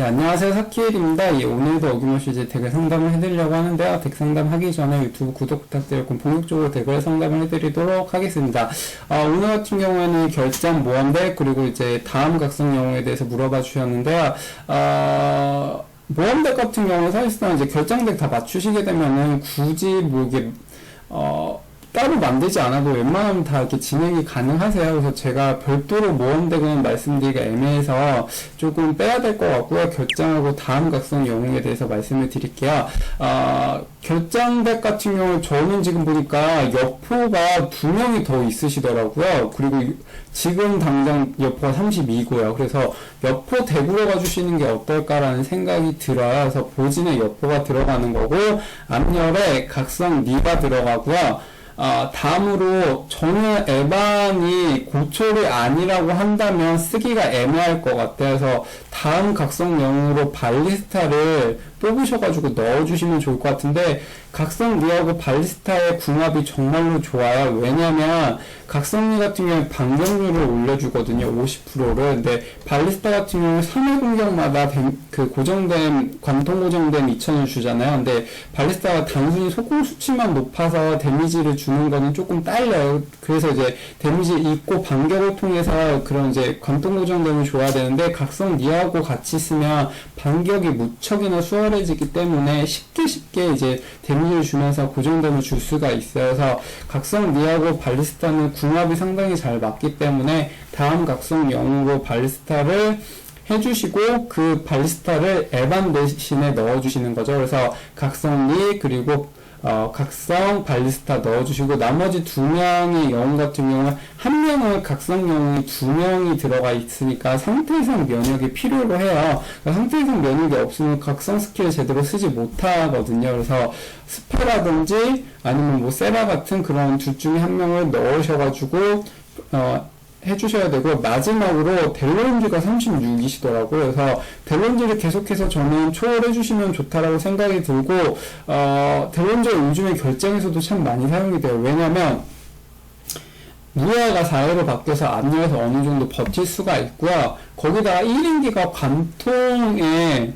네, 안녕하세요. 사키엘입니다. 예, 오늘도 어김없이 이제 댓글 상담을 해드리려고 하는데요. 댓글 상담 하기 전에 유튜브 구독 부탁드리고 본격적으로 댓글 상담을 해드리도록 하겠습니다. 아, 오늘 같은 경우에는 결장 모함백 그리고 이제 다음 각성 영웅에 대해서 물어봐 주셨는데요. 아, 모함백 같은 경우는 사실상 이제 결장덱 다 맞추시게 되면은 굳이 뭐 이게 어, 따로 만들지 않아도 웬만하면 다 이렇게 진행이 가능하세요. 그래서 제가 별도로 모험덱은 말씀드리기가 애매해서 조금 빼야 될 것 같고요. 결장하고 다음 각성 영웅에 대해서 말씀을 드릴게요. 아, 결장덱 같은 경우 저는 지금 보니까 여포가 두 명이 더 있으시더라고요. 그리고 지금 당장 여포가 32고요. 그래서 여포 대구로 가주시는 게 어떨까라는 생각이 들어요. 그래서 보진에 여포가 들어가는 거고 앞열에 각성 니가 들어가고요. 아, 다음으로 저는 에반이 고철이 아니라고 한다면 쓰기가 애매할 것 같아요. 그래서 다음 각성용으로 발리스타를 뽑으셔가지고 넣어주시면 좋을 것 같은데 각성리하고 발리스타의 궁합이 정말로 좋아요. 왜냐면 각성리 같은 경우에 반격률을 올려주거든요. 50%를. 근데 발리스타 같은 경우는 3회 공격마다 댐- 그 고정된 관통 고정된 2000을 주잖아요. 근데 발리스타가 단순히 속공 수치만 높아서 데미지를 주는 거는 조금 딸려요. 그래서 이제 데미지 입고 반격을 통해서 그런 이제 관통 고정됨을 줘야 되는데 각성 니하고 같이 쓰면 반격이 무척이나 수월해지기 때문에 쉽게 쉽게 이제 데미지를 주면서 고정됨을 줄 수가 있어요. 그래서 각성 니하고 발리스타는 궁합이 상당히 잘 맞기 때문에 다음 각성 영으로 발리스타를 해주시고 그 발리스타를 에반 대신에 넣어주시는 거죠. 그래서 각성리 그리고 어, 각성 발리스타 넣어주시고 나머지 두 명의 영웅 같은 경우는 한 명은 각성 영웅이 두 명이 들어가 있으니까 상태 이상 면역이 필요로 해요. 그러니까 상태 이상 면역이 없으면 각성 스킬을 제대로 쓰지 못하거든요. 그래서 스페라든지 아니면 뭐 세라 같은 그런 둘 중에 한 명을 넣으셔가지고 어, 해주셔야 되고 마지막으로 델론즈가 36이시더라고요. 그래서 델론즈를 계속해서 저는 초월해 주시면 좋다라고 생각이 들고 어, 델론즈가 요즘에 결정에서도 참 많이 사용이 돼요. 왜냐면 무야가 4회로 바뀌어서 앞열에서 어느 정도 버틸 수가 있고요. 거기다가 1인기가 관통에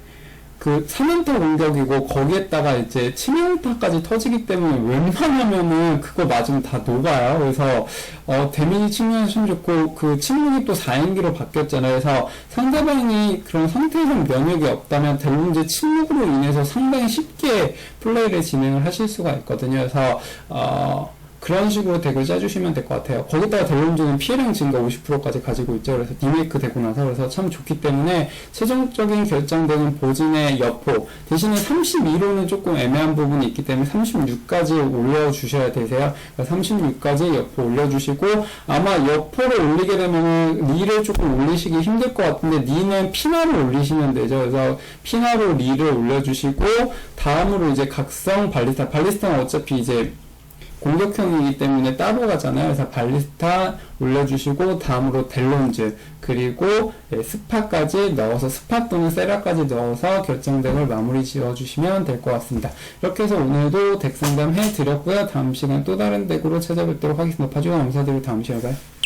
그 3연타 공격이고 거기에다가 이제 치명타까지 터지기 때문에 웬만하면은 그거 맞으면 다 녹아요. 그래서 어 데미지 측면에서 참 좋고 그 침묵이 또 4인기로 바뀌었잖아요. 그래서 상대방이 그런 상태에서 면역이 없다면 델론즈 침묵으로 인해서 상당히 쉽게 플레이를 진행을 하실 수가 있거든요. 그래서 어 그런 식으로 덱을 짜주시면 될 것 같아요. 거기다가 델론즈는 피해량 증가 50%까지 가지고 있죠. 그래서 리메이크 되고 나서 그래서 참 좋기 때문에 최종적인 결정되는 보진의 여포 대신에 32로는 조금 애매한 부분이 있기 때문에 36까지 올려주셔야 되세요. 그러니까 36까지 여포 올려주시고 아마 여포를 올리게 되면 리를 조금 올리시기 힘들 것 같은데 리는 피나를 올리시면 되죠. 그래서 피나로 리를 올려주시고 다음으로 이제 각성 발리스타 발리스타는 어차피 이제 공격형이기 때문에 따로 가잖아요. 그래서 발리스타 올려주시고 다음으로 델론즈 그리고 예, 스파까지 넣어서 스파 또는 세라까지 넣어서 결정덱을 마무리 지어주시면 될 것 같습니다. 이렇게 해서 오늘도 덱 상담 해드렸고요. 다음 시간 또 다른 덱으로 찾아뵙도록 하겠습니다. 봐주셔서 감사드리고 다음 시간에 봐요.